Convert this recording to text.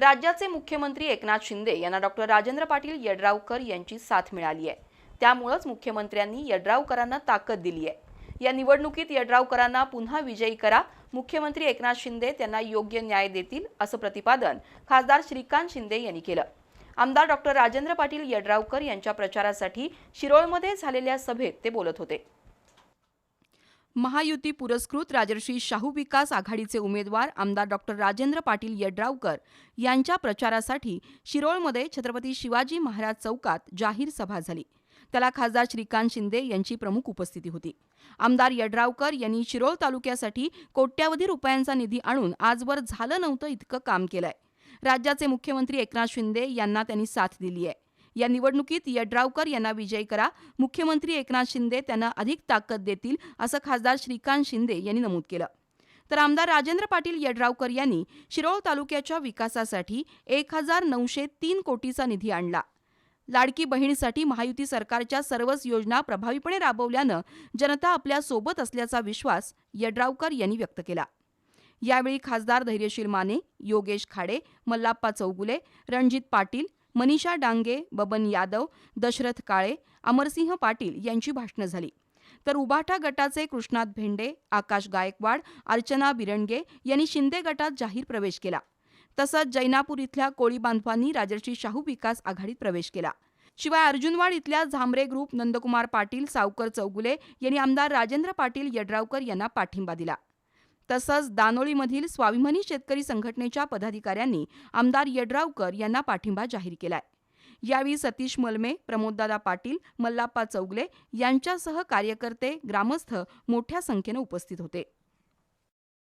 राज्याचे मुख्यमंत्री एकनाथ शिंदे यांना डॉक्टर राजेंद्र पाटील यड्रावकर यांची साथ मिळाली आहे. त्यामुळंच मुख्यमंत्र्यांनी यड्रावकरांना ताकद दिली आहे. या निवडणुकीत यड्रावकरांना पुन्हा विजयी करा. मुख्यमंत्री एकनाथ शिंदे त्यांना योग्य न्याय देतील असं प्रतिपादन खासदार श्रीकांत शिंदे यांनी केलं. आमदार डॉक्टर राजेंद्र पाटील यड्रावकर यांच्या प्रचारासाठी शिरोळमध्ये झालेल्या सभेत ते बोलत होते. महायुती पुरस्कृत राजर्षी शाहू विकास आघाडीचे उमेदवार आमदार डॉक्टर राजेंद्र पाटील यड्रावकर यांच्या प्रचारासाठी शिरोळमध्ये छत्रपती शिवाजी महाराज चौकात जाहीर सभा झाली. त्याला खासदार श्रीकांत शिंदे यांची प्रमुख उपस्थिती होती. आमदार यड्रावकर यांनी शिरोळ तालुक्यासाठी कोट्यावधी रुपयांचा निधी आणून आजवर झालं नव्हतं इतकं काम केलंय. राज्याचे मुख्यमंत्री एकनाथ शिंदे यांना त्यांनी साथ दिली आहे या निवडणुकीत यड्रावकर यांना विजयी करा. मुख्यमंत्री एकनाथ शिंदे त्यांना अधिक ताकद देतील असं खासदार श्रीकांत शिंदे यांनी नमूद केलं. तर आमदार राजेंद्र पाटील यड्रावकर यांनी शिरोळ तालुक्याच्या विकासासाठी एक हजार नऊशे तीन कोटीचा निधी आणला. लाडकी बहिणीसाठी महायुती सरकारच्या सर्वच योजना प्रभावीपणे राबवल्यानं जनता आपल्यासोबत असल्याचा विश्वास यड्रावकर यांनी व्यक्त केला. यावेळी खासदार धैर्यशील माने योगेश खाडे मल्लाप्पा चौगुले रणजित पाटील मनीषा डांगे बबन यादव दशरथ काळे अमरसिंह पाटील यांची भाषणं झाली. तर उभाठा गटाचे कृष्णात भेंडे आकाश गायकवाड अर्चना बिरणगे यांनी शिंदे गटात जाहीर प्रवेश केला. तसंच जैनापूर इथल्या कोळी बांधवांनी राजर्षी शाहू विकास आघाडीत प्रवेश केला. शिवाय अर्जुनवाड इथल्या झांबरे ग्रुप नंदकुमार पाटील सावकर चौगुले यांनी आमदार राजेंद्र पाटील यड्रावकर यांना पाठिंबा दिला. तसंच दानोळीमधील स्वाभिमानी शेतकरी संघटनेच्या पदाधिकाऱ्यांनी आमदार यड्रावकर यांना पाठिंबा जाहीर केलाय. यावेळी सतीश मलमे प्रमोददादा पाटील मल्लाप्पा चौगले यांच्यासह कार्यकर्ते ग्रामस्थ मोठ्या संख्येनं उपस्थित होते.